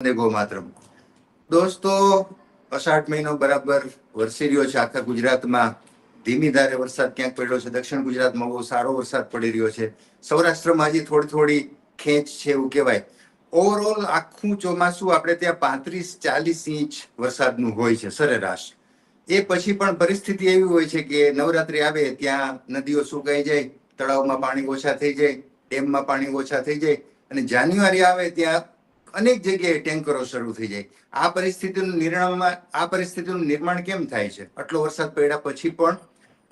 વંદે go દોસ્તો, અષાઢ મહિનો બરાબર વરસી રહ્યો છે આખા ગુજરાતમાં. ધીમી ધારે વરસાદ ક્યાંક પડ્યો છે? દક્ષિણ ગુજરાતમાં બહુ સારો વરસાદ પડી રહ્યો છે. સૌરાષ્ટ્રમાં હજી થોડી થોડી ખેંચ છે એવું કહેવાય. ઓવરઓલ આખું ચોમાસું આપણે ત્યાં પાંત્રીસ ચાલીસ ઇંચ વરસાદનું હોય છે, સરેરાશ. એ પછી પણ પરિસ્થિતિ એવી હોય છે કે નવરાત્રી આવે ત્યાં નદીઓ સુકાઈ જાય, તળાવમાં પાણી ઓછા થઈ જાય, ડેમમાં પાણી ઓછા થઈ જાય અને જાન્યુઆરી આવે ત્યાં અનેક જગ્યાએ ટેન્કરો શરૂ થઈ જાય. આ પરિસ્થિતિનું નિર્માણમાં, આ પરિસ્થિતિનું નિર્માણ કેમ થાય છે? આટલો વરસાદ પડ્યા પછી પણ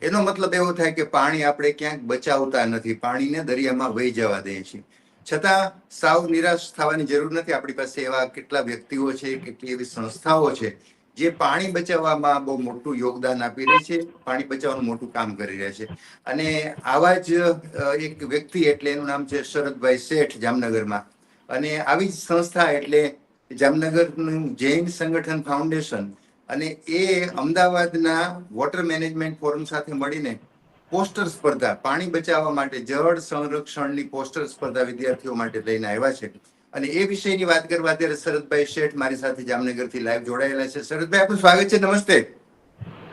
એનો મતલબ એવો થાય કે પાણી આપણે ક્યાંક બચાવતા નથી. પાણીને દરિયામાં વહી જવા દઈએ છીએ છતાં સાવ નિરાશ થવાની જરૂર નથી. આપણી પાસે એવા કેટલા વ્યક્તિઓ છે, કેટલી એવી સંસ્થાઓ છે, જે પાણી બચાવવામાં બહુ મોટું યોગદાન આપી રહી છે, પાણી બચાવવાનું મોટું કામ કરી રહ્યા છે. અને આવા જ એક વ્યક્તિ એટલે એનું નામ છે શરદભાઈ શેઠ જામનગરમાં. અને આવી જ સંસ્થા એટલે જામનગરનું જૈન સંગઠન ફાઉન્ડેશન અને એ અમદાવાદના વોટર મેનેજમેન્ટ ફોરમ સાથે મળીને પોસ્ટર સ્પર્ધા પાણી બચાવવા માટે જળ સંરક્ષણની પોસ્ટર સ્પર્ધા વિદ્યાર્થીઓ માટે લઈને આવ્યા છે. અને એ વિષયની વાત કરવા અત્યારે શરદભાઈ શેઠ મારી સાથે જામનગરથી લાઈવ જોડાયેલા છે. શરદભાઈ આપનું સ્વાગત છે. નમસ્તે.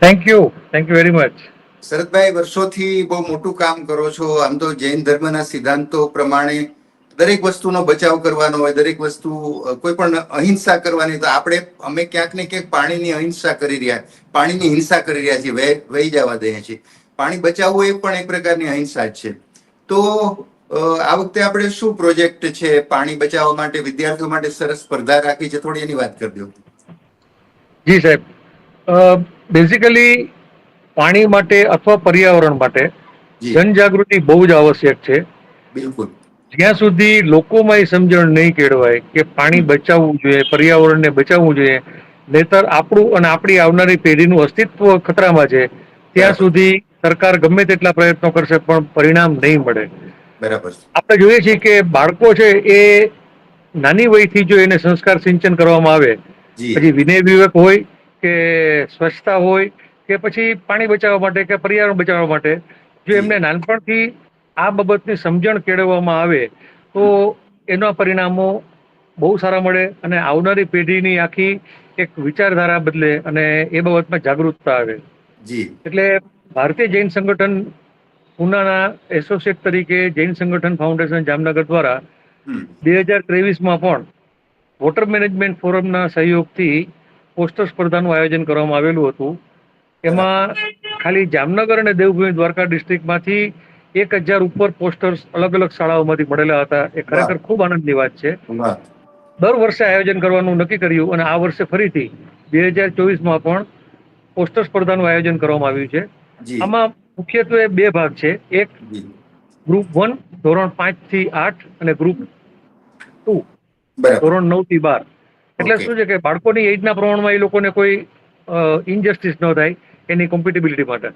Thank you thank you very much Sharadbhai વર્ષોથી બહુ મોટું કામ કરો છો. આમ તો જૈન ધર્મના સિદ્ધાંતો પ્રમાણે દરેક વસ્તુનો બચાવ કરવાનો હોય દરેક વસ્તુ કોઈ પણ અહિંસા કરવાની તો આપણે અમે ક્યાંક ને ક્યાંક પાણીની અહિંસા કરી રહ્યા પાણીની હિંસા કરી રહ્યા છીએ વહી જવા દઈએ છીએ. પાણી બચાવવું એ પણ એક પ્રકારની અહિંસા જ છે. તો આ વખતે આપણે શું પ્રોજેક્ટ છે? પાણી બચાવવા માટે વિદ્યાર્થીઓ માટે સરસ સ્પર્ધા રાખી છે થોડી એની વાત કરી દો. જી સાહેબ. બેઝિકલી પાણી માટે અથવા પર્યાવરણ માટે જનજાગૃતિ બહુ જ આવશ્યક છે. બિલકુલ. જ્યાં સુધી લોકોમાં એ સમજણ નહીં કેળવાય કે પાણી બચાવવું જોઈએ પર્યાવરણને બચાવવું જોઈએ નહીતર આપણું અને આપણી આવનારી પેઢીનું અસ્તિત્વ ખતરામાં છે ત્યાં સુધી સરકાર ગમે તેટલા પ્રયત્નો કરશે પણ પરિણામ નહીં મળે. બરાબર. આપણે જોઈએ છીએ કે બાળકો છે એ નાની વયથી જો એને સંસ્કાર સિંચન કરવામાં આવે પછી વિનય વિવેક હોય કે સ્વચ્છતા હોય કે પછી પાણી બચાવવા માટે કે પર્યાવરણ બચાવવા માટે જો. એમને નાનપણથી આ બાબતની સમજણ કેળવવામાં આવે તો એના પરિણામો બહુ સારા મળે અને આવનારી પેઢીની આખી એક વિચારધારા બદલે અને એ બાબતમાં જાગૃતતા આવે. જી. એટલે ભારતીય જૈન સંગઠન પૂનાના એસોસિએટ તરીકે જૈન સંગઠન ફાઉન્ડેશન જામનગર દ્વારા બે હજાર ત્રેવીસમાં પણ વોટર મેનેજમેન્ટ ફોરમના સહયોગથી પોસ્ટર સ્પર્ધાનું આયોજન કરવામાં આવેલું હતું. એમાં ખાલી જામનગર અને દેવભૂમિ દ્વારકા ડિસ્ટ્રિક્ટમાંથી એક હજાર ઉપર પોસ્ટર્સ અલગ અલગ શાળાઓમાંથી મળેલા હતા. એ ખરેખર ખૂબ આનંદની વાત છે. દર વર્ષે આયોજન કરવાનું નક્કી કર્યું અને આ વર્ષે ફરીથી બે હજાર ચોવીસમાં પણ પોસ્ટર સ્પર્ધાનું આયોજન કરવામાં આવ્યું છે. આમાં મુખ્યત્વે બે ભાગ છે. એક ગ્રુપ વન ધોરણ પાંચથી આઠ અને ગ્રુપ ટુ ધોરણ નવથી બાર. એટલે શું છે કે બાળકોની એજના પ્રમાણમાં એ લોકોને કોઈ ઇનજસ્ટિસ ન થાય એની કોમ્પિટેબિલિટી માટે.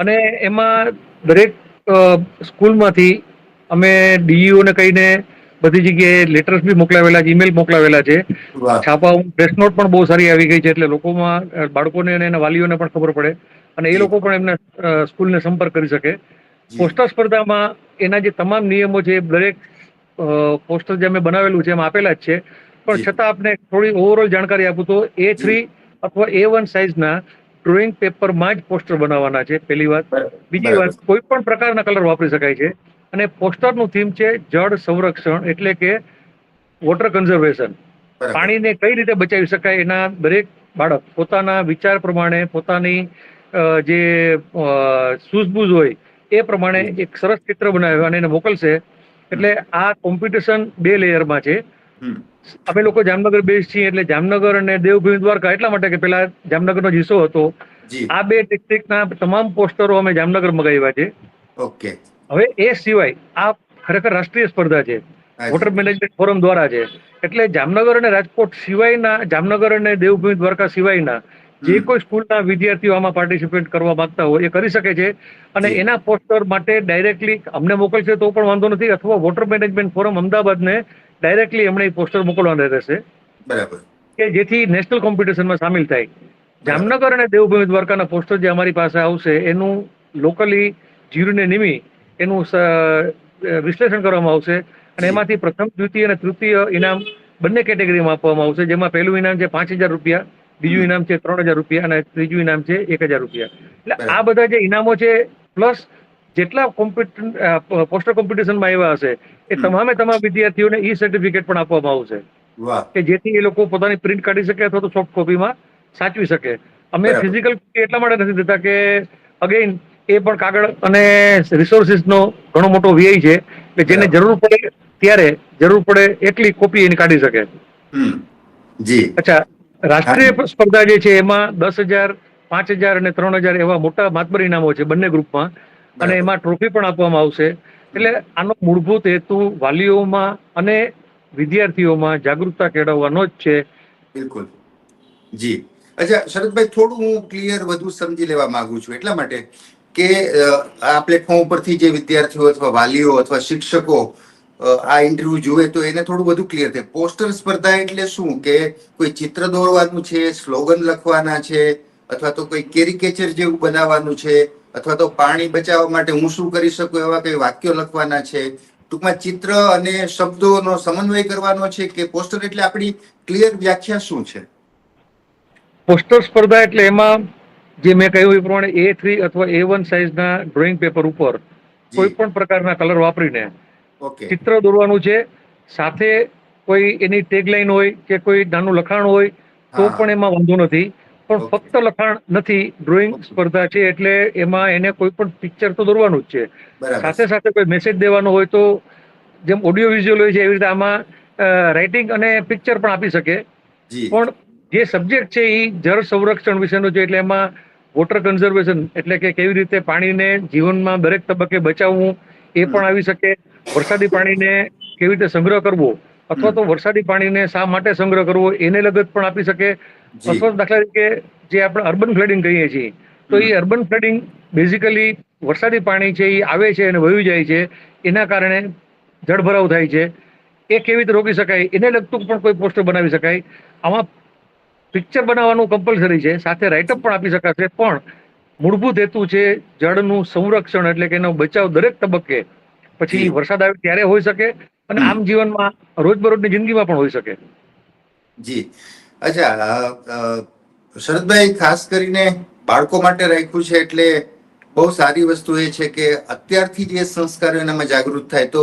અને એમાં દરેક સ્કૂલમાંથી અમે ડીઈઓ ને કહીને બધી જગ્યાએ લેટર્સ બી મોકલાવેલા છે ઈમેલ મોકલાવેલા છે. છાપા પ્રેસ નોટ પણ બહુ સારી આવી ગઈ છે એટલે લોકોમાં બાળકોને અને એના વાલીઓને પણ ખબર પડે અને એ લોકો પણ એમને સ્કૂલને સંપર્ક કરી શકે. પોસ્ટર સ્પર્ધામાં એના જે તમામ નિયમો છે દરેક પોસ્ટર જે અમે બનાવેલું છે એમાં આપેલા જ છે. પણ છતાં આપને થોડી ઓવરઓલ જાણકારી આપું તો એ થ્રી અથવા એ વન સાઇઝના ડ્રોઈંગ પેપરમાં જ પોસ્ટર બનાવવાના છે પહેલી વાત. બીજી વાત કોઈ પણ પ્રકારના કલર વાપરી શકાય છે. અને પોસ્ટરનું થીમ છે જળ સંરક્ષણ એટલે કે વોટર કન્ઝર્વેશન. પાણીને કઈ રીતે બચાવી શકાય એના દરેક બાળક પોતાના વિચાર પ્રમાણે પોતાની જે સૂઝબૂઝ હોય એ પ્રમાણે એક સરસ ચિત્ર બનાવ્યું અને એને મોકલશે. એટલે આ કોમ્પિટિશન બે લેયરમાં છે. અમે લોકો જામનગર બેઝ છીએ એટલે જામનગર અને દેવભૂમિ દ્વારકા એટલા માટે કે પેલા જામનગરનો હિસ્સો હતો. આ બે ડિસ્ટ્રિક્ટના તમામ પોસ્ટરો અમે જામનગર મગાવ્યા છે. ઓકે. હવે એ સિવાય આ ખરેખર રાષ્ટ્રીય સ્પર્ધા છે. વોટર મેનેજમેન્ટ ફોરમ દ્વારા છે. એટલે જામનગર અને રાજકોટ સિવાયના જામનગર અને દેવભૂમિ દ્વારકા સિવાયના જે કોઈ સ્કૂલના વિદ્યાર્થીઓ આમાં પાર્ટિસિપેટ કરવા માંગતા હોય એ કરી શકે છે. અને એના પોસ્ટર માટે ડાયરેક્ટલી અમને મોકલશે તો પણ વાંધો નથી. અથવા વોટર મેનેજમેન્ટ ફોરમ અમદાવાદને ડાયરેક્ટલી એમણે પોસ્ટર મોકલવાના રહેશે. બરાબર. કે જેથી નેશનલ કોમ્પિટિશનમાં સામેલ થાય. જામનગર અને દેવભૂમિ દ્વારકાના પોસ્ટર જે અમારી પાસે આવશે એનું લોકલી જીરુને નિમી એનું વિશ્લેષણ કરવામાં આવશે. અને એમાંથી પ્રથમ દ્વિતીય અને તૃતીય ઇનામ બંને કેટેગરીમાં આપવામાં આવશે. જેમાં પહેલું ઇનામ છે પાંચ હજાર રૂપિયા બીજું ઇનામ છે ત્રણ હજાર રૂપિયા અને ત્રીજું ઇનામ છે એક હજાર રૂપિયા. એટલે આ બધા જે ઇનામો છે પ્લસ જેટલા પોસ્ટર કોમ્પિટિશનમાં આવ્યા હશે એ તમામે તમામ વિદ્યાર્થીઓને ઈ સર્ટિફિકેટ પણ આપવામાં આવશે. કે જેથી એ લોકો પોતાની પ્રિન્ટ કાઢી શકે અથવા તો સોફ્ટ કોપીમાં સાચવી શકે. અમે ફિઝિકલ એટલા માટે નથી દેતા કે અગેન એ પણ કાગળ અને રિસોર્સિસનો ઘણો મોટો વ્યય છે કે જેને જરૂર પડે ત્યારે જરૂર પડે એટલી કોપી એની કાઢી શકે. જી. અચ્છા રાષ્ટ્રીય સ્પર્ધા જે છે એમાં દસ હજાર પાંચ હજાર અને ત્રણ હજાર એવા મોટા માતબર ઇનામો છે બંને ગ્રુપમાં અને એમાં ટ્રોફી પણ આપવામાં આવશે. એટલે આનો મૂળભૂત હેતુ વાલીઓમાં અને વિદ્યાર્થીઓમાં જાગૃતતા કેળવવાનો જ છે. બિલકુલ. જી. અચ્છા શરદભાઈ થોડું હું ક્લિયર વધુ સમજી લેવા માંગુ છું. એટલા માટે કે આ પ્લેટફોર્મ ઉપરથી જે વિદ્યાર્થીઓ અથવા વાલીઓ અથવા શિક્ષકો આ ઇન્ટરવ્યુ જુએ તો એને થોડું વધુ ક્લિયર થાય. પોસ્ટર સ્પર્ધા એટલે શું? કે કોઈ ચિત્ર દોરવાનું છે સ્લોગન લખવાના છે અથવા તો કોઈ કેરિકેચર જેવું બનાવવાનું છે અથવા તો પાણી બચાવવા માટે હું શું કરી શકું એવા કઈ વાક્યો લખવાના છે? ટૂંકમાં ચિત્ર અને શબ્દોનો સમન્વય કરવાનો છે કે પોસ્ટર એટલે આપણી ક્લિયર વ્યાખ્યા શું છે? પોસ્ટર સ્પર્ધા એટલે એમાં જે મેં કહ્યું એ પ્રમાણે એ થ્રી અથવા એ વન સાઇઝના ડ્રોઈંગ પેપર ઉપર કોઈ પણ પ્રકારના કલર વાપરીને ચિત્ર દોરવાનું છે. સાથે કોઈ એની ટેગલાઈન હોય કે કોઈ નાનું લખાણ હોય તો પણ એમાં વાંધો નથી. પણ. ફક્ત લખાણ નથી ડ્રોઈંગ સ્પર્ધા છે એટલે એમાં એને કોઈ પણ પિક્ચર તો દોરવાનું જ છે. સાથે સાથે કોઈ મેસેજ દેવાનો હોય તો જેમ ઓડિયો વિઝ્યુઅલ હોય છે એવી રીતે આમાં રાઇટિંગ અને પિક્ચર પણ આપી શકે. પણ જે સબ્જેક્ટ છે એ જળ સંરક્ષણ વિશેનો છે એટલે એમાં વોટર કન્ઝર્વેશન એટલે કે કેવી રીતે પાણીને જીવનમાં દરેક તબક્કે બચાવવું એ પણ આવી શકે. વરસાદી પાણીને કેવી રીતે સંગ્રહ કરવો અથવા તો વરસાદી પાણીને શા માટે સંગ્રહ કરવો એને લગત પણ આપી શકે. અથવા દાખલા તરીકે જે આપણે અર્બન ફ્લડિંગ કહીએ છીએ તો એ અર્બન ફ્લડિંગ બેઝિકલી વરસાદી પાણી છે એ આવે છે અને વહી જાય છે. એના કારણે જળભરાવ થાય છે. એ કેવી રીતે રોકી શકાય? એને લગતું પણ કોઈ પોસ્ટર બનાવી શકાય. આમાં પિક્ચર બનાવવાનું કમ્પલસરી છે. સાથે રાઇટઅપ પણ આપી શકાશે. પણ મૂળભૂત હેતુ છે જળનું સંરક્ષણ એટલે કે એનો બચાવ દરેક તબક્કે. પછી વરસાદ આવે ત્યારે હોઈ શકે અને. આમ જીવનમાં રોજબરોજની જિંદગીમાં પણ હોઈ શકે. જી. અચ્છા શરદભાઈ ખાસ કરીને બાળકો માટે રાખ્યું છે એટલે બહુ સારી વસ્તુ એ છે કે અત્યારથી જે સંસ્કારો એનામાં જાગૃત થાય. તો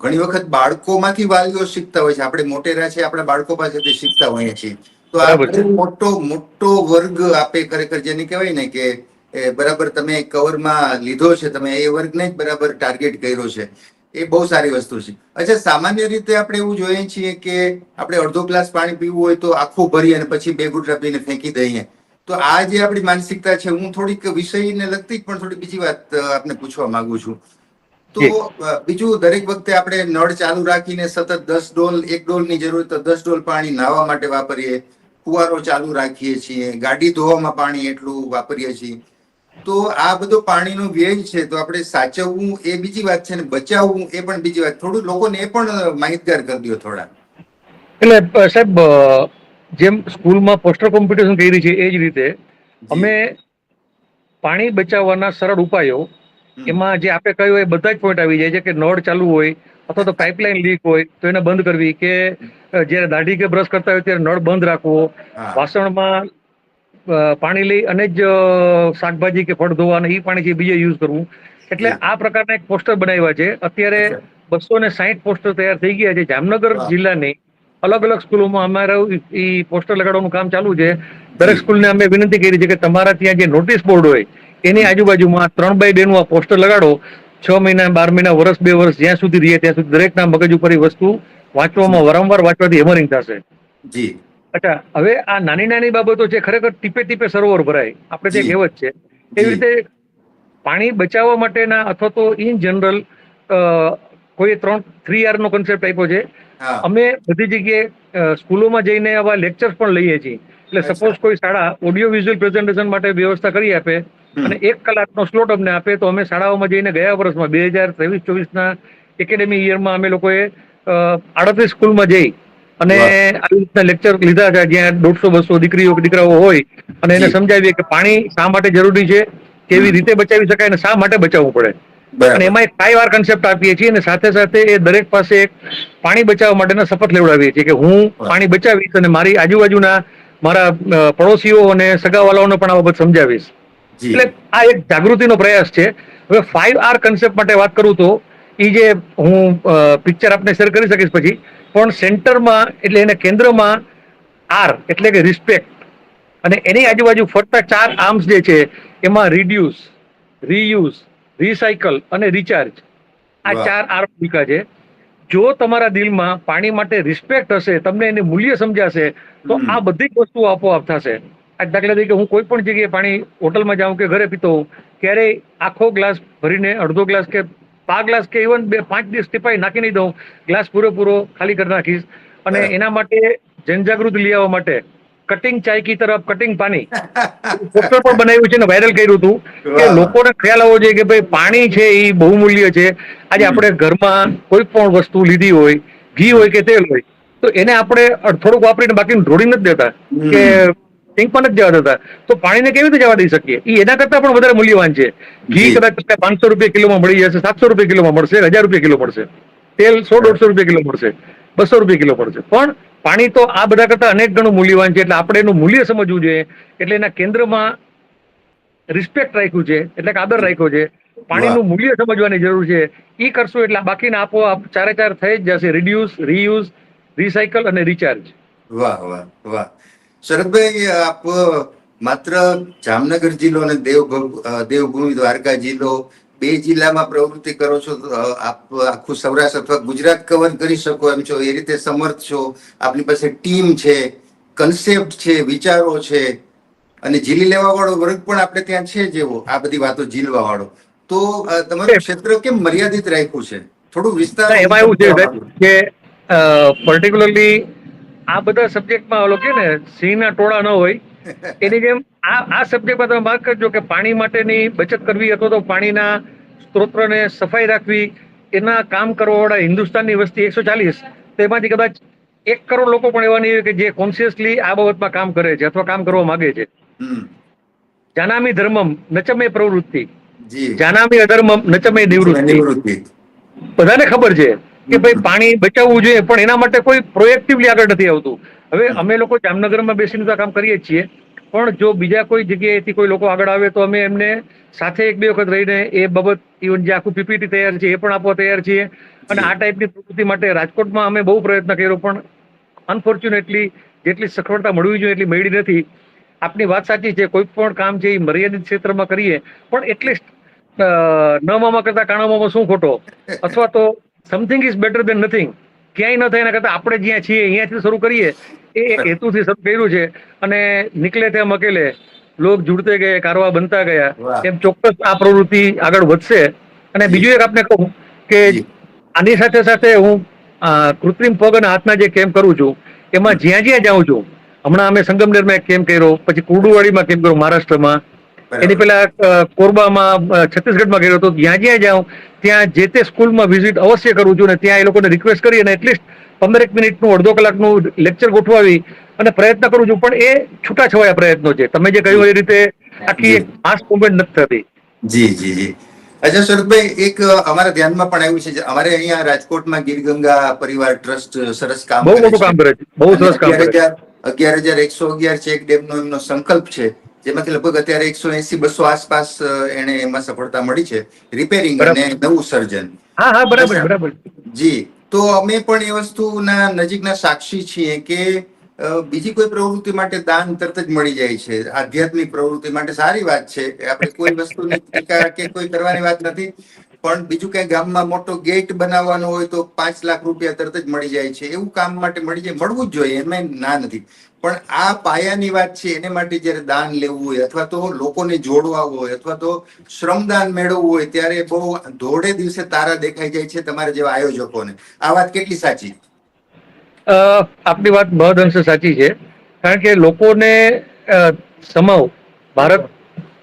ઘણી વખત બાળકોમાંથી વાલીઓ શીખતા હોય છે. આપણે મોટેરા છે આપણા બાળકો પાસેથી શીખતા હોઈએ છીએ. તો આ મોટો મોટો વર્ગ આપે ખરેખર જેને કહેવાય ને કે બરાબર તમે કવરમાં લીધો છે તમે એ વર્ગને જ બરાબર ટાર્ગેટ કર્યો છે. એ બહુ સારી વસ્તુ છે. અચ્છા સામાન્ય રીતે આપણે એવું જોઈએ છીએ કે આપણે અડધો ગ્લાસ પાણી પીવું હોય તો આખું ભરી અને પછી બે ઘૂંટડા પીને ફેંકી દઈએ. તો આ જે આપણી માનસિકતા છે હું થોડીક વિષયને લગતી જ પણ થોડી બીજી વાત આપને પૂછવા માંગુ છું. તો બીજું દરેક વખતે આપણે નળ ચાલુ રાખીને સતત દસ ડોલ એક ડોલની જરૂર તો દસ ડોલ પાણી નાહવા માટે વાપરીએ. કુવારો ચાલુ રાખીએ છીએ. ગાડી ધોવામાં પાણી એટલું વાપરીએ છીએ. તો આ બધો પાણીનો વ્યય છે તો આપણે સાચવવું એ બીજી વાત છે ને બચાવવું એ પણ બીજી વાત. થોડું લોકોને એ પણ માહિતગાર કરી દો થોડા. એટલે સાહેબ જેમ સ્કૂલમાં પોસ્ટર કોમ્પિટિશન કરી છે એ જ રીતે અમે પાણી બચાવવાના સરળ ઉપાયો એમાં જે આપે કહ્યું એ બધા જ પોઈન્ટ આવી જાય છે કે નળ ચાલુ હોય અથવા તો પાઇપલાઇન લીક હોય તો એને બંધ કરવી કે જ્યારે દાઢી કે બ્રશ કરતા હોય ત્યારે નળ બંધ રાખવો. વાસણમાં પાણી લઈ અને જ શાકભાજી કે ફળ ધોવા અને એ પાણી છે બીજે યુઝ કરવું. એટલે આ પ્રકારના એક પોસ્ટર બનાવ્યા છે. અત્યારે બસો ને સાહીઠ પોસ્ટર તૈયાર થઈ ગયા છે. જામનગર જિલ્લાની અલગ અલગ સ્કૂલોમાં અમારું એ પોસ્ટર લગાડવાનું કામ ચાલુ છે. દરેક સ્કૂલને અમે વિનંતી કરી છે કે તમારા ત્યાં જે નોટિસ બોર્ડ હોય એની આજુબાજુમાં ત્રણ બાય બે નું આ પોસ્ટર લગાડો. છ મહિના બાર મહિના વર્ષ બે વર્ષ જ્યાં સુધી રહીએ ત્યાં સુધી દરેકના મગજ ઉપર એ વસ્તુ વાંચવામાં વારંવાર વાંચવાથી હેમરિંગ થશે. જી. અચ્છા હવે આ નાની નાની બાબતો છે ખરેખર ટીપે ટીપે સરોવર ભરાય. આપણે જે. કહેવત છે એવી રીતે પાણી બચાવવા માટેના અથવા તો ઇન જનરલ કોઈ ત્રણ થ્રી આર નો કન્સેપ્ટ આપ્યો છે. અમે બધી જગ્યાએ સ્કૂલોમાં જઈને આવા લેક્ચર્સ પણ લઈએ છીએ. એટલે સપોઝ કોઈ શાળા ઓડિયો વિઝ્યુઅલ પ્રેઝન્ટેશન માટે વ્યવસ્થા કરી આપે અને એક કલાકનો સ્લોટ અમને આપે તો અમે શાળાઓમાં જઈને ગયા વર્ષમાં બે હજાર ત્રેવીસ ચોવીસના એકેડેમી યરમાં અમે લોકોએ આડત્રીસ સ્કૂલમાં જઈ અને આવી રીતના લેક્ચર લીધા હતા જ્યાં દોઢસો બસો દીકરીઓ દીકરાઓ હોય અને એને સમજાવીએ કે પાણી શા માટે જરૂરી છે? કેવી રીતે બચાવી શકાય અને શા માટે બચાવવું પડે? અને એમાં એક ફાઈવ આર કન્સેપ્ટ આપીએ છીએ અને સાથે સાથે એ દરેક પાસે એક પાણી બચાવવા માટેના શપથ લેવડાવીએ છીએ કે હું પાણી બચાવીશ અને મારી આજુબાજુના મારા પડોશીઓ અને સગાવાલાઓને પણ આ બાબત સમજાવીશ. એટલે આ એક જાગૃતિનો પ્રયાસ છે. હવે ફાઈવ આર કન્સેપ્ટ માટે વાત કરું તો એ જે હું પિક્ચર આપને શેર કરી શકીશ પછી પણ સેન્ટરમાં એટલે એને કેન્દ્રમાં આર એટલે કે રિસ્પેક્ટ અને એની આજુબાજુ ફરતા ચાર આર્મ્સ જે છે એમાં રિડ્યુસ રીયુઝ રિસાયકલ અને રિચાર્જ આ ચાર આર ભૂમિકા છે. જો તમારા દિલમાં પાણી માટે રિસ્પેક્ટ હશે તમને એને મૂલ્ય સમજાશે તો આ બધી જ વસ્તુઓ આપોઆપ થશે. આ દાખલા તરીકે હું કોઈ પણ જગ્યાએ પાણી હોટલમાં જાઉં કે ઘરે પીતો હોઉં ક્યારેય આખો ગ્લાસ ભરીને અડધો ગ્લાસ કે પા ગ્લાસ કે ઇવન બે પાંચ દિવસ ટીપાઈ નાખી નહીં દઉં. ગ્લાસ પૂરેપૂરો ખાલી કરી નાખીશ. અને એના માટે જનજાગૃતિ લઈ આવવા માટે કટિંગ ચાય કી તરફ કટિંગ પાણી. પોસ્ટર પણ બનાવ્યું છે ને વાયરલ કર્યું હતું. કે લોકોને ખ્યાલ આવવો જોઈએ કે ભાઈ પાણી છે એ બહુમૂલ્ય છે. આજે આપણે ઘરમાં કોઈ પણ વસ્તુ લીધી હોય ઘી હોય કે તેલ હોય તો એને આપણે થોડુંક વાપરીને બાકી ઢોળી નથી દેતા. હમ. કે પણ નથી જવા દેતા. તો પાણીને કેવી રીતે જવા દઈ શકીએ? એ એના કરતા પણ વધારે મૂલ્યવાન છે. ઘી કદાચ કદાચ પાંચસો રૂપિયા કિલોમાં મળી જશે સાતસો રૂપિયા કિલોમાં મળશે હજાર રૂપિયા કિલો મળશે. તેલ સો દોઢસો રૂપિયા કિલો મળશે બસો રૂપિયા કિલો પડશે પણ પાણી તો આ બધા કરતા અનેક ગણું મૂલ્યવાન છે એટલે આપણે એનું મૂલ્ય સમજવું જોઈએ. એટલે એના કેન્દ્રમાં રિસ્પેક્ટ રાખ્યું છે એટલે કે આદર રાખ્યો છે. પાણીનું મૂલ્ય સમજવાની જરૂર છે. એ કરશું એટલે બાકીના આપોઆપ ચારે ચાર થઈ જ જશે. રિડ્યુસ રીયુઝ રિસાયકલ અને રિચાર્જ વાહ વાહ વાહ. શરદભાઈ આપ માત્ર જામનગર જિલ્લો અને દેવ દેવભૂમિ દ્વારકા જિલ્લો બે જિલ્લામાં પ્રવૃત્તિ કરો છો આપ આખું સૌરાષ્ટ્ર અથવા ગુજરાત કવર કરી શકો એમ છો એ રીતે સમર્થ છો. આપની પાસે ટીમ છે કન્સેપ્ટ છે વિચારો છે અને ઝીલી લેવા વાળો વર્ગ પણ આપણે ત્યાં છે જેવો આ બધી વાતો ઝીલવા વાળો. તો તમારું ક્ષેત્ર કેમ મર્યાદિત રાખ્યું છે? થોડું વિસ્તાર એમાં એવું છે કે પર્ટિક્યુલરલી આ બધા સબ્જેક્ટમાં ઓલો કે ને સિંહના ટોળા ન હોય. એની જેમ આ આ સબ્જેક્ટમાં તમે વાત કરજો કે પાણી માટેની બચત કરવી અથવા તો પાણીના સ્ત્રોતને સફાઈ રાખવી એના કામ કરવાવાળા હિન્દુસ્તાનની વસ્તી એકસો ચાલીસ તેમાંથી કદાચ એક કરોડ લોકો પણ એવા નહીં હોય કે જે કોન્શિયસલી આ બાબતમાં કામ કરે છે અથવા કામ કરવા માંગે છે. જાનામી ધર્મમ નચમે પ્રવૃત્તિ. જાનામી અધર્મમ નચમે નિવૃત્તિ. બધાને ખબર છે. કે ભાઈ પાણી બચાવવું જોઈએ પણ એના માટે કોઈ પ્રોએક્ટિવલી આગળ નથી આવતું. હવે અમે લોકો જામનગરમાં બેસીને તો કામ કરીએ છીએ પણ જો બીજા કોઈ જગ્યાએથી કોઈ લોકો આગળ આવે તો અમે એમને સાથે એક બે વખત રહીને એ બાબત ઇવન જે આખું પીપીટી તૈયાર છે એ પણ આપવા તૈયાર છીએ. અને આ ટાઈપની પ્રવૃત્તિ માટે રાજકોટમાં અમે બહુ પ્રયત્ન કર્યો પણ અનફોર્ચ્યુનેટલી જેટલી સફળતા મળવી જોઈએ એટલી મળી નથી. આપની વાત સાચી છે કોઈ પણ કામ છે એ મર્યાદિત ક્ષેત્રમાં કરીએ પણ એટલીસ્ટ નમામાં કરતા કાણામાં શું ખોટો? અથવા તો something is better than nothing ક્યાંય ન થાય એના કરતા આપણે જ્યાં છીએ અહીંયાથી શરૂ કરીએ એ હેતુથી શરૂ કર્યું છે. અને નીકળે ત્યાં મકેલે લોક જુડતે ગયે કારવા બનતા ગયા. એમ ચોક્કસ આ પ્રવૃત્તિ આગળ વધશે. અને બીજું એક આપને કહું કે આની સાથે સાથે હું કૃત્રિમ પગ અને હાથના જે કેમ્પ કરું છું એમાં જ્યાં જ્યાં જાઉં છું. હમણાં અમે સંગમનેરમાં એક કેમ્પ કર્યો પછી કુરડુવાડીમાં કેમ્પ કર્યો મહારાષ્ટ્રમાં. એની પેલા કોરબામાં છત્તીસગઢમાં ગયો હતો. જ્યાં જ્યાં જાઉં ત્યાં જે તે સ્કૂલમાં વિઝિટ અવશ્ય કરું છું અને ત્યાં એ લોકોને રિક્વેસ્ટ કરી અને એટલીસ્ટ પંદરેક મિનિટનું અડધો કલાકનું લેક્ચર ગોઠવાવી અને પ્રયત્ન કરું છું. પણ એ છૂટાછવાયા પ્રયત્નો છે. તમે જે કહ્યું એ રીતે આખી એક માસ મુવમેન્ટ નથી થતી. જી જી જી. અચ્છા સ્વરૂપભાઈ એક અમારા ધ્યાનમાં પણ આવ્યું છે અમારે અહીંયા રાજકોટમાં ગીર ગંગા પરિવાર ટ્રસ્ટ સરસ કામ બહુ મોટું કામ કરે છે. બહુ સરસ કામ કરે છે. અગિયાર હજાર એકસો અગિયાર ચેક ડેમનો એમનો સંકલ્પ છે. જેમાંથી લગભગ અત્યારે એકસો એસી બસો આસપાસ એને એમાં સફળતા મળી છે. રિપેરિંગ અને નવું સર્જન. હા હા બરાબર બરાબર? જી. તો અમે પણ એ વસ્તુના નજીકના સાક્ષી છીએ કે બીજી કોઈ પ્રવૃત્તિ માટે દાન તરત જ મળી જાય છે. આધ્યાત્મિક પ્રવૃત્તિ માટે સારી વાત છે. આપણે કોઈ વસ્તુની ટીકા કે કોઈ કરવાની વાત નથી. પણ બીજું કઈ ગામમાં મોટો ગેટ બનાવવાનો હોય તો પાંચ લાખ રૂપિયા તરત જ મળી જાય છે. એવું કામ માટે મળી જાય. મળવું જ જોઈએ. એમાં ના નથી. પણ આ પાયાની વાત છે, એને માટે જ્યારે દાન લેવું હોય અથવા તો લોકોને જોડવા હોય અથવા તો શ્રમદાન મેળવવું હોય, ત્યારે બહુ ધોળે દિવસે તારા દેખાઈ જાય છે તમારા જેવા આયોજકોને. આ વાત કેટલી સાચી? આપની વાત બહુ અંશે સાચી છે, કારણ કે લોકોને સમાવ, ભારત,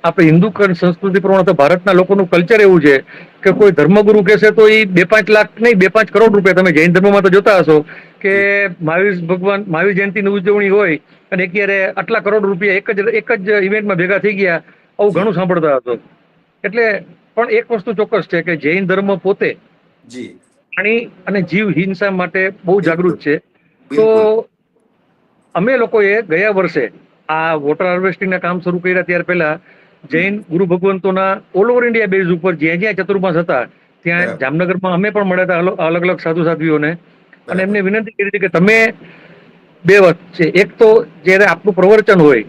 આપણે હિન્દુ સંસ્કૃતિ પ્રમાણે તો ભારતના લોકોનું કલ્ચર એવું છે કે કોઈ ધર્મગુરુ કહેશે તો એ બે પાંચ લાખ નહીં બે પાંચ કરોડ રૂપિયા તમે જૈન ધર્મમાં તો જોતા હશો કે મહાવીર ભગવાન મહાવીર જયંતિની ઉજવણી હોય અને અત્યારે આટલા કરોડ રૂપિયા એક જ એક જ ઇવેન્ટમાં ભેગા થઈ ગયા આવું ઘણું સાંભળતા હતો એટલે પણ એક વસ્તુ ચોક્કસ છે કે જૈન ધર્મ પોતે જી. પ્રાણી અને જીવ હિંસા માટે બહુ જાગૃત છે. તો અમે લોકોએ ગયા વર્ષે આ વોટર હાર્વેસ્ટિંગના કામ શરૂ કર્યા ત્યાર પહેલા જૈન ગુરુ ભગવંતોના ઓલ ઓવર ઇન્ડિયા બેઝ ઉપર જ્યાં જ્યાં ચતુર્માસ હતા ત્યાં જામનગરમાં અમે પણ મળ્યા હતા અલગ અલગ સાધુ સાધ્વીઓને અને એમને વિનંતી કરી હતી કે તમે બે વાત છે એક તો જ્યારે આપનું પ્રવચન હોય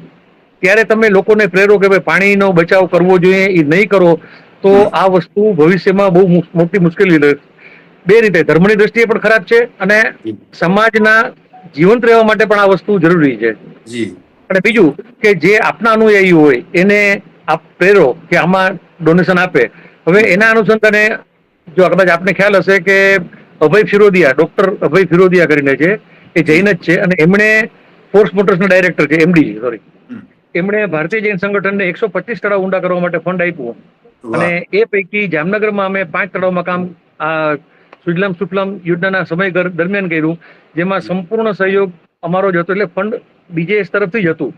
ત્યારે તમે લોકોને પ્રેરો કે ભાઈ પાણીનો બચાવ કરવો જોઈએ એ નહીં કરો તો આ વસ્તુ ભવિષ્યમાં બહુ મોટી મુશ્કેલી બે રીતે ધર્મની દ્રષ્ટિએ પણ ખરાબ છે અને સમાજના જીવંત રહેવા માટે પણ આ વસ્તુ જરૂરી છે. અને બીજું કે જે આપના અનુયાયી હોય એને આપ પ્રેરો કે આમાં ડોનેશન આપે. હવે એના અનુસંધાને જો કદાચ આપને ખ્યાલ હશે કે અભય ફિરોદિયા ડોક્ટર અભય ફિરોદિયા કરીને છે એ જૈન જ છે અને એમણે ફોર્સ મોટર્સના ડાયરેક્ટર છે એમડી સોરી એમણે ભારતીય જૈન સંગઠનને એકસો પચીસ તળાવ ઊંડા કરવા માટે ફંડ આપ્યું. અને એ પૈકી જામનગરમાં અમે પાંચ તળાવમાં કામ આ સુજલામ સુફલામ યોજનાના સમય દરમિયાન કર્યું જેમાં સંપૂર્ણ સહયોગ અમારો જ હતો એટલે ફંડ બીજે તરફથી જ હતું.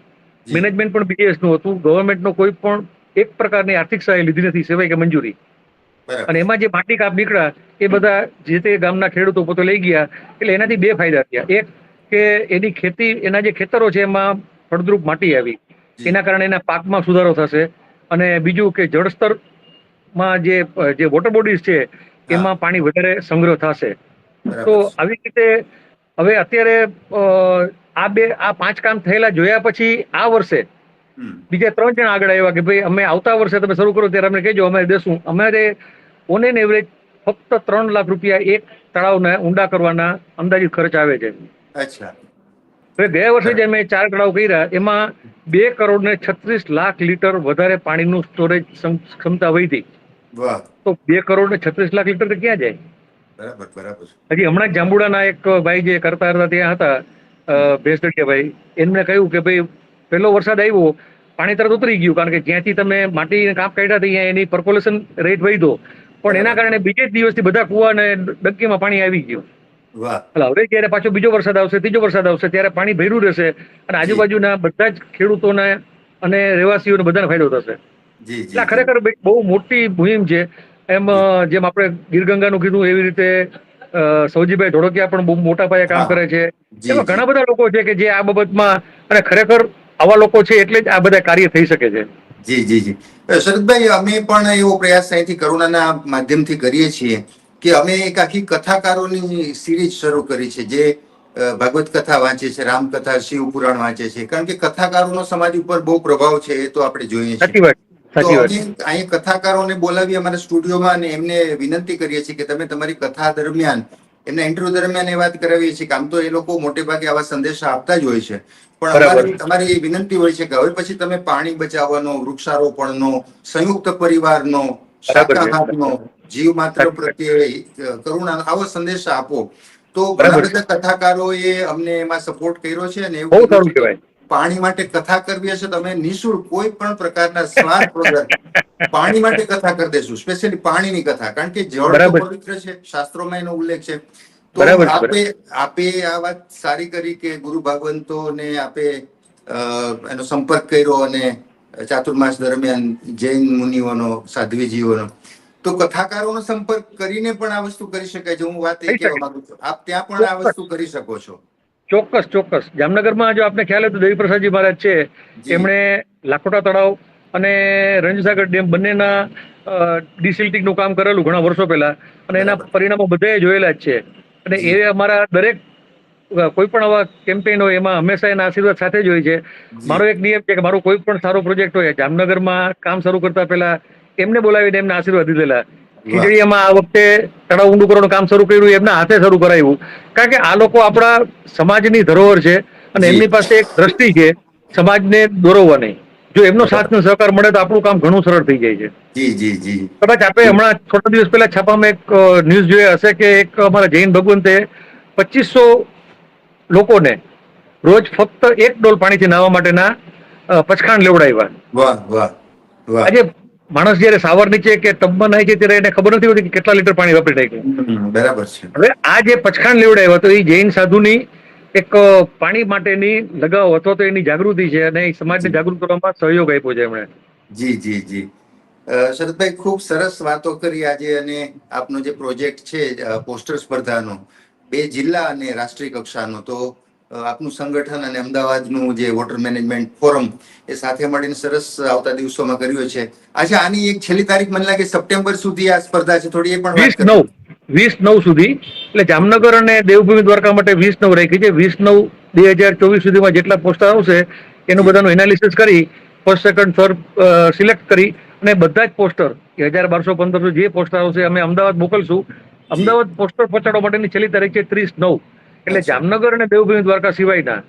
મેનેજમેન્ટ પણ બીએસનું હતું. ગવર્મેન્ટનો કોઈ પણ એક પ્રકારની આર્થિક સહાય લીધી નથી સિવાય કે મંજૂરી. અને એમાં જે માટી કાપ નીકળ્યા એ બધા જે તે ગામના ખેડૂતો પોતે લઈ ગયા. એટલે એનાથી બે ફાયદા થયા. એક કે એની ખેતી એના જે ખેતરો છે એમાં ફળદ્રુપ માટી આવી. એના કારણે એના પાકમાં સુધારો થશે. અને બીજું કે જળસ્તરમાં જે જે વોટર બોડીઝ છે એમાં પાણી વધારે સંગ્રહ થશે. તો આવી રીતે હવે અત્યારે આ બે આ પાંચ કામ થયેલા જોયા પછી આ વર્ષે બીજા ત્રણ જણા આગળ આવ્યા કે ભાઈ અમે આવતા વર્ષે તમે શરૂ કરો ત્યારે અમને કહેજો અમે દેશું. અમારે ઓન એન એવરેજ ફક્ત ત્રણ લાખ રૂપિયા એક તળાવને ઊંડા કરવાના અંદાજિત ખર્ચ આવે છે. અચ્છા. ગયા વર્ષે જે અમે ચાર તળાવ કર્યા એમાં બે કરોડ ને છત્રીસ લાખ લીટર વધારે પાણીનું સ્ટોરેજ ક્ષમતા વધી. તો બે કરોડ ને છત્રીસ લાખ લીટર ક્યાં જાય? બરાબર બરાબર હજી હમણાં જાંબુડાના એક ભાઈ જે કરતા હતા ત્યાં હતા અ, ભાઈ એમને કહ્યું કે ભાઈ પહેલો વરસાદ આવ્યો પાણી તરત ઉતરી ગયું કારણ કે જ્યાંથી તમે માટી કાપ કાઢ્યા ત્યાં એની પર્કોલેશન રેટ વધ્યો. પણ એના કારણે બીજે જ દિવસથી બધા કુવા અને ડંકીમાં પાણી આવી ગયું. એટલે હવે જયારે પાછો બીજો વરસાદ આવશે ત્રીજો વરસાદ આવશે ત્યારે પાણી ભર્યું રહેશે અને આજુબાજુના બધા જ ખેડૂતોને અને રહેવાસીઓને બધાને ફાયદો થશે. એટલે ખરેખર બહુ મોટી મુહિમ છે. એમ જેમ આપણે ગીરગંગાનું કીધું એવી રીતે સૌજીભાઈ ધોળકિયા પણ બહુ મોટા પાયે કામ કરે છે. એવા ઘણા બધા લોકો છે કે જે આ બાબતમાં અને ખરેખર આવા લોકો છે એટલે જ આ બધા કાર્ય થઈ શકે છે. જી જી જી. શરદભાઈ અમે પણ એવો પ્રયાસ અહીંથી કરુણાના માધ્યમથી કરીએ છીએ કે અમે એક આખી કથાકારોની સિરીઝ શરૂ કરી છે જે ભાગવત કથા વાંચે છે રામકથા શિવ પુરાણ વાંચે છે. કારણ કે કથાકારોનો સમાજ ઉપર બહુ પ્રભાવ છે એ તો આપણે જોઈએ છીએ. અહીં કથાકારોને બોલાવી અમારા સ્ટુડિયોમાં અને એમને વિનંતી કરીએ છીએ કે તમે તમારી કથા દરમિયાન એમના ઇન્ટરવ્યુ દરમિયાન એ વાત કરાવીએ છીએ કે આમ તો એ લોકો મોટે ભાગે આવા સંદેશા આપતા જ હોય છે. પણ તમારી એ વિનંતી હોય છે કે હવે પછી તમે પાણી બચાવવાનો વૃક્ષારોપણનો સંયુક્ત પરિવારનો. શાકાહારનો જીવ માત્ર પ્રત્યે કરુણા આવો સંદેશા આપો. તો ઘણા બધા કથાકારોએ અમને એમાં સપોર્ટ કર્યો છે અને એવું પાણી માટે કથા કરવી હશે તમે નિઃશુલ્ક કોઈ પણ પ્રકારના સ્વાર્થ વગર પાણી માટે કથા કરી દેશું સ્પેશિયલી પાણીની કથા. કારણ કે જળ પવિત્ર છે શાસ્ત્રોમાં એનો ઉલ્લેખ છે. તો આપે આપે આ વાત સારી કરી કે ગુરુ ભાગવંતોને આપે એનો સંપર્ક કર્યો અને ચાતુર્માસ દરમિયાન જૈન મુનિઓનો સાધ્વીજીઓનો તો કથાકારોનો સંપર્ક કરીને પણ આ વસ્તુ કરી શકાય છે. હું વાત એ. કહેવા માંગુ છું. આપ ત્યાં પણ આ વસ્તુ કરી શકો છો. ચોક્કસ ચોક્કસ. જામનગરમાં જો આપને ખ્યાલ હોય તો દેવીપ્રસાદજી મહારાજ છે. એમણે લાખોટા તળાવ અને રંજસાગર ડેમ બંનેના ડિસિલ્ટિંગનું કામ કરેલું ઘણા વર્ષો પહેલા. અને એના પરિણામો બધાએ જોયેલા જ છે. અને એ અમારા દરેક કોઈ પણ આવા કેમ્પેન હોય એમાં હંમેશા એના આશીર્વાદ સાથે જ હોય છે. મારો એક નિયમ છે કે મારો કોઈ પણ સારો પ્રોજેક્ટ હોય જામનગરમાં કામ શરૂ કરતા પહેલા એમને બોલાવીને એમને આશીર્વાદ દીધેલા. ખીજડીયામાં આ વખતે તળાવ ઊંડું કરવાનું કામ શરૂ કર્યું એમના હાથે શરૂ કરાયું. કારણ કે આ લોકો આપણા સમાજની ધરોહર છે અને એમની પાસે એક દ્રષ્ટિ છે સમાજને દોરવવાની. જો એમનો સાથ નો સહકાર મળે તો આપણું કામ ઘણું સરળ થઈ જાય છે. જી જી જી. કદાચ આપણે હમણાં થોડા દિવસ પહેલા છાપામાં એક ન્યૂઝ જોયા હશે કે એક અમારા જૈન ભગવંતે પચીસો લોકોને રોજ ફક્ત એક ડોલ પાણીથી નાહવા માટેના પચખાણ લેવડાવ્યા. વાહ વાહ વાહ. આજે માણસ જયારે સાવર નીચે કે ટબમાં નાય છે ત્યારે એને ખબર નથી હોતી કે કેટલા લીટર પાણી વાપરી નાખ્યું. બરાબર છે. હવે આ જે પચખાણ લેવડાવ્યો હતો એ જૈન સાધુની એક પાણી માટેની લગાવ અથવા તો એની જાગૃતિ છે અને એ સમાજને જાગૃત કરવામાં સહયોગ આપ્યો છે એમણે. જી જી જી. શરદભાઈ ખૂબ સરસ વાતો કરી આજે અને આપનો જે પ્રોજેક્ટ છે પોસ્ટર સ્પર્ધાનો બે જિલ્લા અને રાષ્ટ્રીય કક્ષાનો તો આપનું સંગઠન અને અમદાવાદનું જે વોટર મેનેજમેન્ટ ફોરમ એ સાથે મળીને સરસ આવતા દિવસોમાં કર્યું છે. આજે આની એક છેલ્લી તારીખ મને લાગે સપ્ટેમ્બર સુધી આ સ્પર્ધા છે. થોડી એ પણ વીસ નવ વીસ નવ સુધી. એટલે જામનગર અને દેવભૂમિ દ્વારકા માટે વીસ નવ રાખી છે. વીસ નવ બે હજાર ચોવીસ સુધીમાં જેટલા પોસ્ટ આવશે એનું બધાનું એનાલિસિસ કરી ફર્સ્ટ સેકન્ડ થર્ડ સિલેક્ટ કરી અને બધા જ પોસ્ટર હજાર બારસો પંદરસો જે પોસ્ટર આવશે અમે અમદાવાદ મોકલશું. અમદાવાદ પોસ્ટર પહોંચાડવા માટેની છેલ્લી તારીખ છે ત્રીસ નવ. એટલે. જામનગર અને દેવભૂમિ દ્વારકા સિવાયના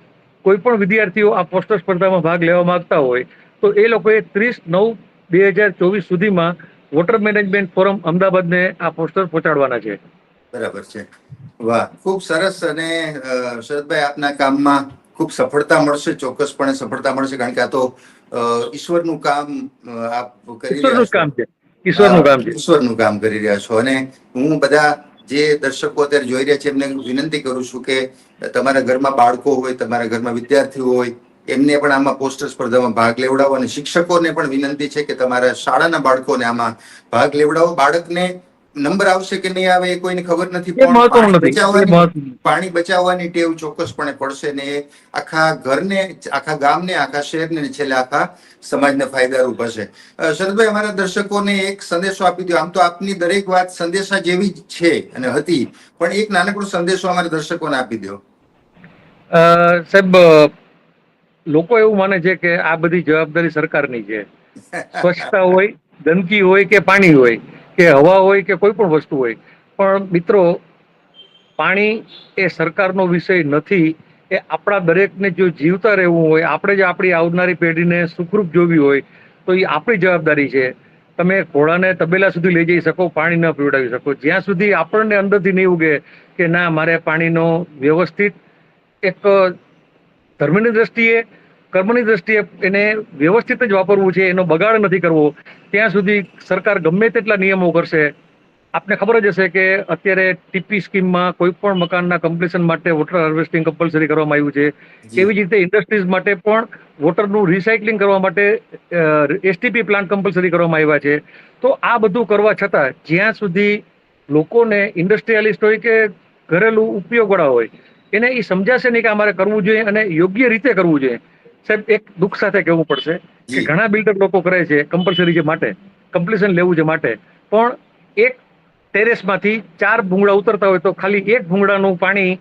કોઈ પણ વિદ્યાર્થીઓ આ પોસ્ટર સ્પર્ધામાં ભાગ લેવા માંગતા હોય તો એ લોકોએ ત્રીસ નવ બે હજાર ચોવીસ સુધીમાં વોટર મેનેજમેન્ટ ફોરમ અમદાવાદને આ પોસ્ટર પહોંચાડવાના છે. બરાબર છે. વાહ ખૂબ સરસ અને શરદભાઈ આપના કામમાં ખૂબ સફળતા મળશે ચોક્કસપણે સફળતા મળશે કારણ કે આ તો ઈશ્વરનું કામ આપ કરી રહ્યા. કામ છે. ઈશ્વરનું કામ છે. ઈશ્વરનું કામ કરી રહ્યા છો. અને હું બધા જે દર્શકો અત્યારે જોઈ રહ્યા છે, એમને વિનંતી કરું છું કે તમારા ઘરમાં બાળકો હોય, તમારા ઘરમાં વિદ્યાર્થીઓ હોય, એમને પણ આમાં પોસ્ટર સ્પર્ધામાં ભાગ લેવડાવો. અને શિક્ષકોને પણ વિનંતી છે કે તમારા શાળાના બાળકોને આમાં ભાગ લેવડાવો. બાળકને નંબર આવશે કે નહીં આવે એ કોઈને ખબર નથી પાણી. પાણી બચાવવાની ટેવ ચોક્કસપણે પડશે ને આખા ઘરને આખા ગામને આખા શહેરને છેલ્લે આખા સમાજને ફાયદારૂપ હશે. શરદભાઈ અમારા દર્શકોને એક સંદેશો આપી દો. આમ તો આપની દરેક વાત સંદેશા જેવી જ છે અને હતી પણ એક નાનકડો સંદેશો અમારા દર્શકોને આપી દો. સાહેબ લોકો એવું માને છે કે આ બધી જવાબદારી સરકારની છે. સ્વચ્છતા હોય ગંદકી હોય કે પાણી હોય. કે હવા હોય કે કોઈ પણ વસ્તુ હોય, પણ મિત્રો, પાણી એ સરકારનો વિષય નથી. એ આપણા દરેકને જો જીવતા રહેવું હોય, આપણે જે આપણી આવનારી પેઢીને સુખરૂપ જોવી હોય, તો એ આપણી જવાબદારી છે. તમે ઘોડાને તબેલા સુધી લઈ જઈ શકો, પાણી ન પીવડાવી શકો. જ્યાં સુધી આપણને અંદરથી નહીં ઉગે કે ના, મારે પાણીનો વ્યવસ્થિત એક ધર્મની દ્રષ્ટિએ કર્મની દ્રષ્ટિએ એને વ્યવસ્થિત જ વાપરવું છે એનો બગાડ નથી કરવો. ત્યાં સુધી સરકાર ગમે તેટલા નિયમો કરશે. આપને ખબર જ હશે કે અત્યારે ટીપી સ્કીમમાં કોઈ પણ મકાનના કમ્પ્લીશન માટે વોટર હાર્વેસ્ટિંગ કમ્પલસરી કરવામાં આવ્યું છે. એવી જ રીતે ઇન્ડસ્ટ્રીઝ માટે પણ વોટરનું રિસાયકલિંગ કરવા માટે એસટીપી પ્લાન્ટ કમ્પલસરી કરવામાં આવ્યા છે. તો આ બધું કરવા છતાં જ્યાં સુધી લોકોને ઇન્ડસ્ટ્રીયાલિસ્ટ હોય કે ઘરેલું ઉપયોગવાળા હોય એને એ સમજાશે નહીં કે અમારે કરવું જોઈએ અને યોગ્ય રીતે કરવું જોઈએ. સાહેબ એક દુઃખ સાથે કહેવું પડશે કે ઘણા બિલ્ડર લોકો કરે છે કમ્પલસરી છે માટે કમ્પ્લીશન લેવું છે માટે પણ એક ટેરેસમાંથી ચાર ભૂંગળા ઉતરતા હોય તો ખાલી એક ભૂંગળાનું પાણી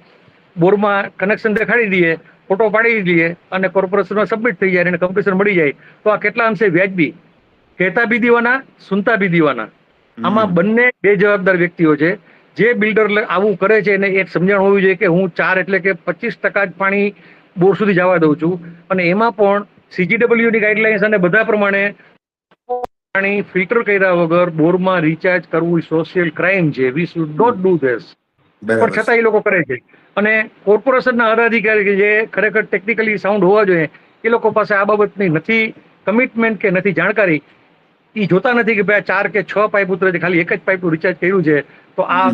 બોરમાં કનેક્શન દેખાડી દઈએ ફોટો પાડી દઈએ અને કોર્પોરેશનમાં સબમિટ થઈ જાય અને કમ્પ્લીશન મળી જાય. તો આ કેટલા અંશે વ્યાજબી? કહેતા બી દીવાના સુનતા બી દીવાના. આમાં બંને બે જવાબદાર વ્યક્તિઓ છે. જે બિલ્ડર આવું કરે છે એને એક સમજણ હોવી જોઈએ કે હું ચાર એટલે કે પચીસ ટકા જ પાણી બોર સુધી જવા દઉં છું. અને એમાં પણ સીજીડબલ્યુની ની ગાઈડલાઇન્સ અને બધા પ્રમાણે પાણી ફિલ્ટર કર્યા વગર બોરમાં રિચાર્જ કરવું સોશિયલ ક્રાઇમ છે. We should not do this પણ છતાં એ લોકો કરે છે. અને કોર્પોરેશનના અધિકારી કે જે ખરેખર ટેકનિકલી સાઉન્ડ હોવા જોઈએ એ લોકો પાસે આ બાબતની નથી કમિટમેન્ટ કે નથી જાણકારી. એ જોતા નથી કે ભાઈ ચાર કે છ પાઇપ ઉતરે છે ખાલી એક જ પાઇપનું રિચાર્જ કર્યું છે. તો આ.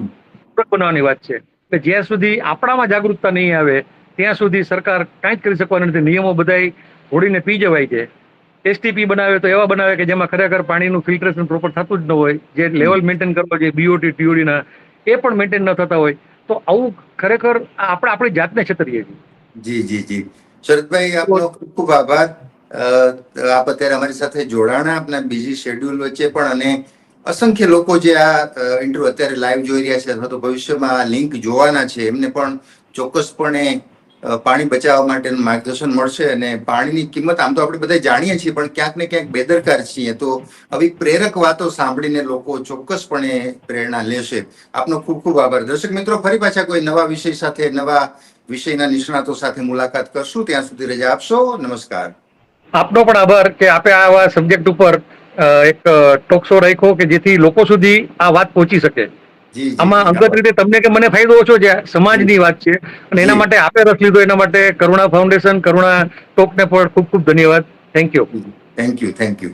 બનાવવાની વાત છે. એટલે જ્યાં સુધી આપણામાં જાગૃતતા નહીં આવે ત્યાં સુધી સરકાર કાંઈ જ કરી શકવાની નથી. નિયમો બધા ઘોડીને પી જવાય છે. એસટીપી બનાવે તો એવા બનાવે કે જેમાં ખરેખર પાણીનું ફિલ્ટરેશન પ્રોપર થતું જ ન હોય. જે લેવલ મેન્ટેન કરવા જોઈએ બીઓટી ટીઓડીના એ પણ મેન્ટેન ન થતા હોય. તો આવું ખરેખર આપણે આપણી જાતને છતરીએ છીએ. જી જી જી. શરદભાઈ, આપનો ખૂબ ખૂબ આભાર આપ અત્યારે અમારી સાથે જોડાણા. આપના બીજી શેડ્યુલ વચ્ચે પણ અને અસંખ્ય લોકો જે આ ઇન્ટરવ્યુ અત્યારે લાઈવ જોઈ રહ્યા છે અથવા તો ભવિષ્યમાં આ લિંક જોવાના છે. એમને પણ ચોક્કસપણે પાણી બચાવવા માટેનું માર્ગદર્શન મળશે અને પાણીની કિંમત આમ તો આપણે બધા જાણીએ છીએ, પણ ક્યાંક ને ક્યાંક બેદરકાર છીએ. તો આવી પ્રેરક વાતો સાંભળીને લોકો ચોક્કસપણે પ્રેરણા લેશે. આપનો ખૂબ ખૂબ આભાર. દર્શક મિત્રો, ફરી પાછા કોઈ નવા વિષય સાથે, નવા વિષયના નિષ્ણાતો સાથે મુલાકાત કરશું. ત્યાં સુધી રજા આપશો. નમસ્કાર. આપનો પણ આભાર કે આપે આવા સબ્જેક્ટ ઉપર એક ટોક શો રાખ્યો કે જેથી લોકો સુધી આ વાત પહોંચી શકે. આમાં અંગત રીતે તમને કે મને ફાયદો ઓછો છે? સમાજની વાત છે. અને એના માટે આપે રસ લીધો એના માટે કરુણા ફાઉન્ડેશન કરુણા ટોકને પણ ખૂબ ખૂબ ધન્યવાદ. Thank you thank you thank you